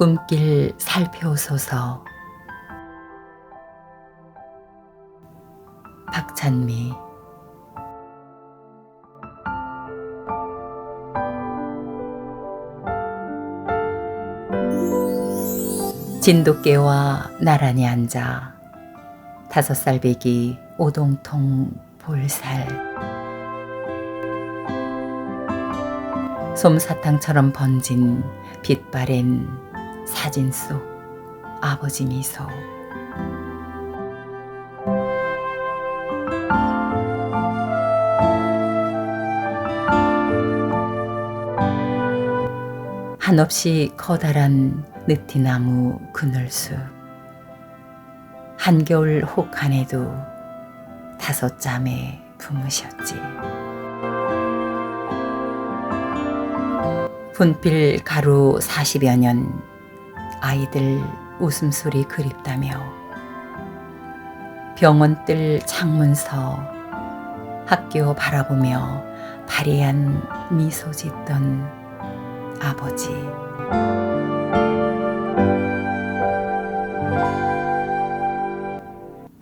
꿈길 살펴오소서. 박찬미. 진돗개와 나란히 앉아 다섯 살 배기 오동통 볼살. 솜사탕처럼 번진 빛바랜 사진 속 아버지 미소 한없이 커다란 느티나무 그늘숲. 한겨울 혹한에도 다섯 잠에 품으셨지. 분필 가루 40여 년 아이들 웃음소리 그립다며 병원 뜰 창문서 학교 바라보며 바리한 미소 짓던 아버지.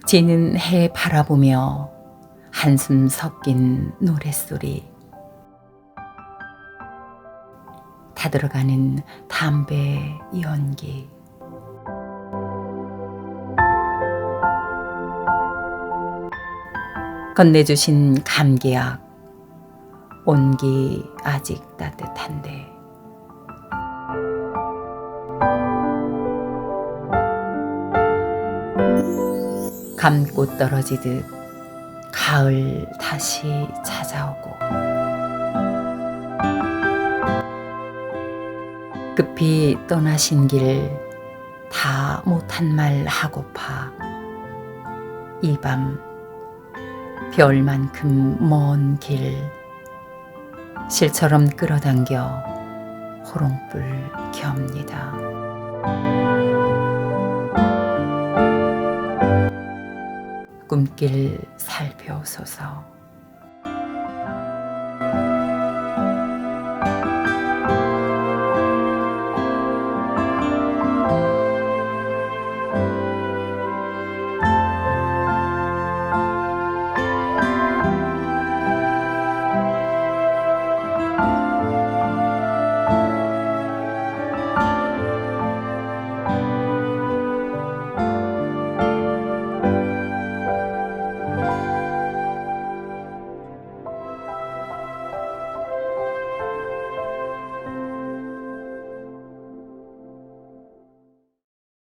지는 해 바라보며 한숨 섞인 노랫소리 타들어가는 담배 연기. 건네주신 감기약. 온기 아직 따뜻한데. 감고 떨어지듯 가을 다시 찾아오고 급히 떠나신 길 다 못한 말 하고파 이 밤 별만큼 먼 길 실처럼 끌어당겨 호롱불 겹니다. 꿈길 살펴오소서.